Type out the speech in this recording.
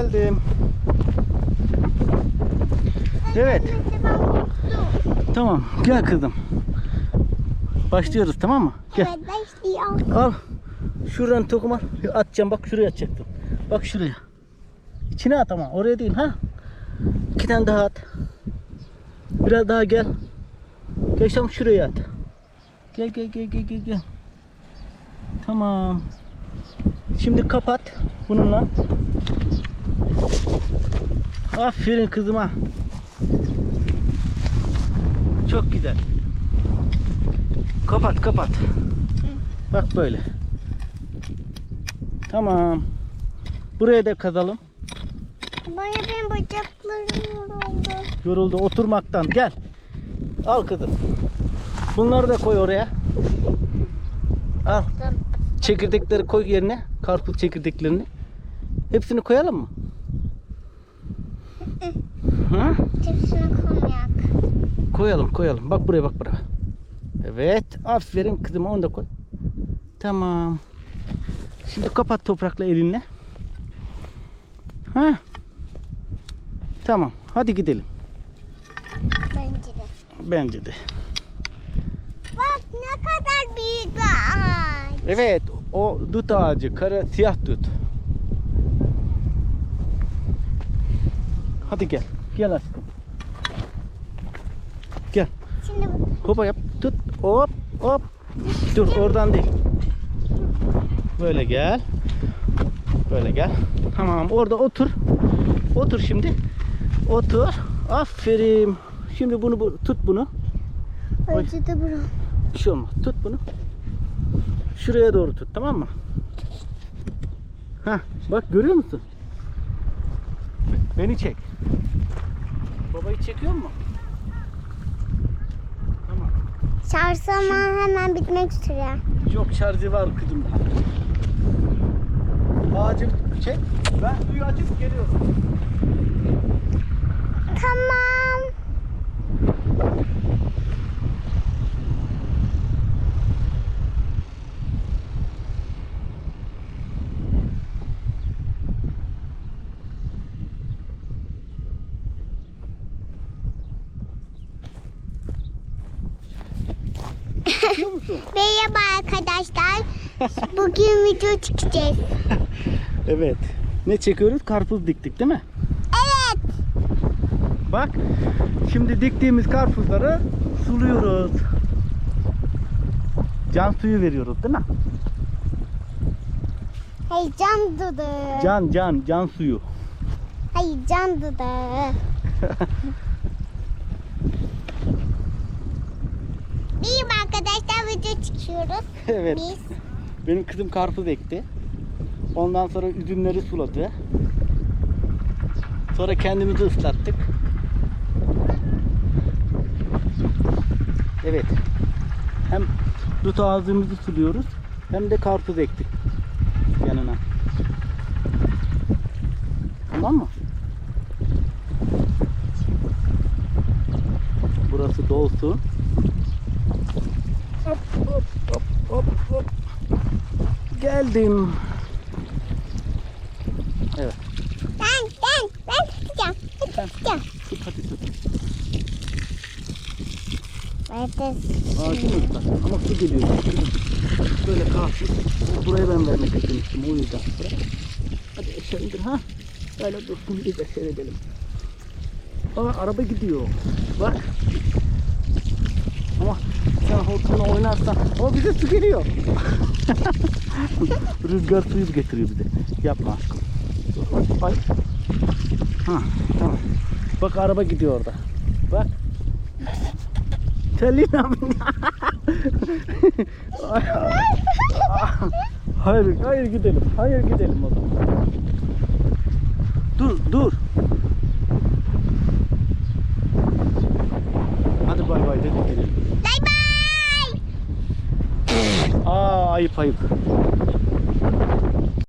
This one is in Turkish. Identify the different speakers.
Speaker 1: Geldim. Evet. Tamam. Gel kızım. Başlıyoruz tamam mı? Gel.
Speaker 2: Evet.
Speaker 1: Al. Şuradan tokum al. Atacağım bak şuraya atacaktım. Bak şuraya. İçine at ama oraya değil ha. İki tane daha at. Biraz daha gel. Gel tam şuraya at. Gel gel gel gel gel gel. Tamam. Şimdi kapat bununla. Aferin kızıma. Çok güzel. Kapat kapat. Bak böyle. Tamam. Buraya da kazalım.
Speaker 2: Bana benim bacaklarım yoruldu.
Speaker 1: Yoruldu oturmaktan. Gel. Al kızım. Bunları da koy oraya. Al. Çekirdekleri koy yerine. Karpuz çekirdeklerini. Hepsini koyalım mı? Hı?
Speaker 2: Hepsini koymayak.
Speaker 1: Koyalım koyalım. Bak buraya bak buraya. Evet. Aferin kızıma onu da koy. Tamam. Şimdi kapat toprakla elinle. Ha? Tamam. Hadi gidelim.
Speaker 2: Bence de.
Speaker 1: Bence de.
Speaker 2: Bak ne kadar büyük bir ağaç.
Speaker 1: Evet. O dut ağacı. Kara siyah dut. Hadi gel. Gel aşkım. Gel.
Speaker 2: Şimdi
Speaker 1: Hopa yap. Tut. Hop. Hop. Dur oradan değil. Böyle gel. Böyle gel. Tamam orada otur. Otur şimdi. Otur. Aferin. Şimdi bunu bu- tut bunu.
Speaker 2: acıdı buram.
Speaker 1: Bir şey olmaz. Tut bunu. Şuraya doğru tut tamam mı? Ha, bak görüyor musun? Beni çek. Babayı çekiyor mu? Tamam.
Speaker 2: Şarj zamanı hemen bitmek üzere.
Speaker 1: Yok şarjı var kızım. Ağacı çek. Ben suyu açıp geliyorum. Çekiyor musun?
Speaker 2: Merhaba arkadaşlar. Bugün video çekeceğiz.
Speaker 1: Evet. Ne çekiyoruz? Karpuz diktik değil mi?
Speaker 2: Evet.
Speaker 1: Bak. Şimdi diktiğimiz karpuzları suluyoruz. Can suyu veriyoruz değil mi?
Speaker 2: Heyecan dudu.
Speaker 1: Can can can suyu.
Speaker 2: Heyecan dudu. Merhaba arkadaşlar video çekiyoruz.
Speaker 1: evet.
Speaker 2: Biz
Speaker 1: Benim kızım karpuz ekti. Ondan sonra üzümleri suladı. Sonra kendimizi ıslattık. Evet. Hem dut ağzımızı suluyoruz hem de karpuz ektik yanına. Tamam mı? Burası dolsun. Hop hop hop hop hop. Geldim. Evet.
Speaker 2: ben ben ben tutacağım. Ben tutacağım.
Speaker 1: Tut hadi tut.
Speaker 2: Evet.
Speaker 1: Ağacı mı ıslat? Ama su geliyor. Böyle kalsın. Buraya ben vermek istemiştim o yüzden. Bırak. Hadi aşağı indir ha. Böyle dursun bir de seyredelim. Aa araba gidiyor. Bak. Sen hortumla oynarsan o bize su geliyor. Rüzgar suyu getiriyor bize. Yapma aşkım. Ay. Ha, tamam. Bak araba gidiyor orada. Bak. Ay, hayır, hayır gidelim. Hayır gidelim o zaman. Dur, dur. ayıp ayıp.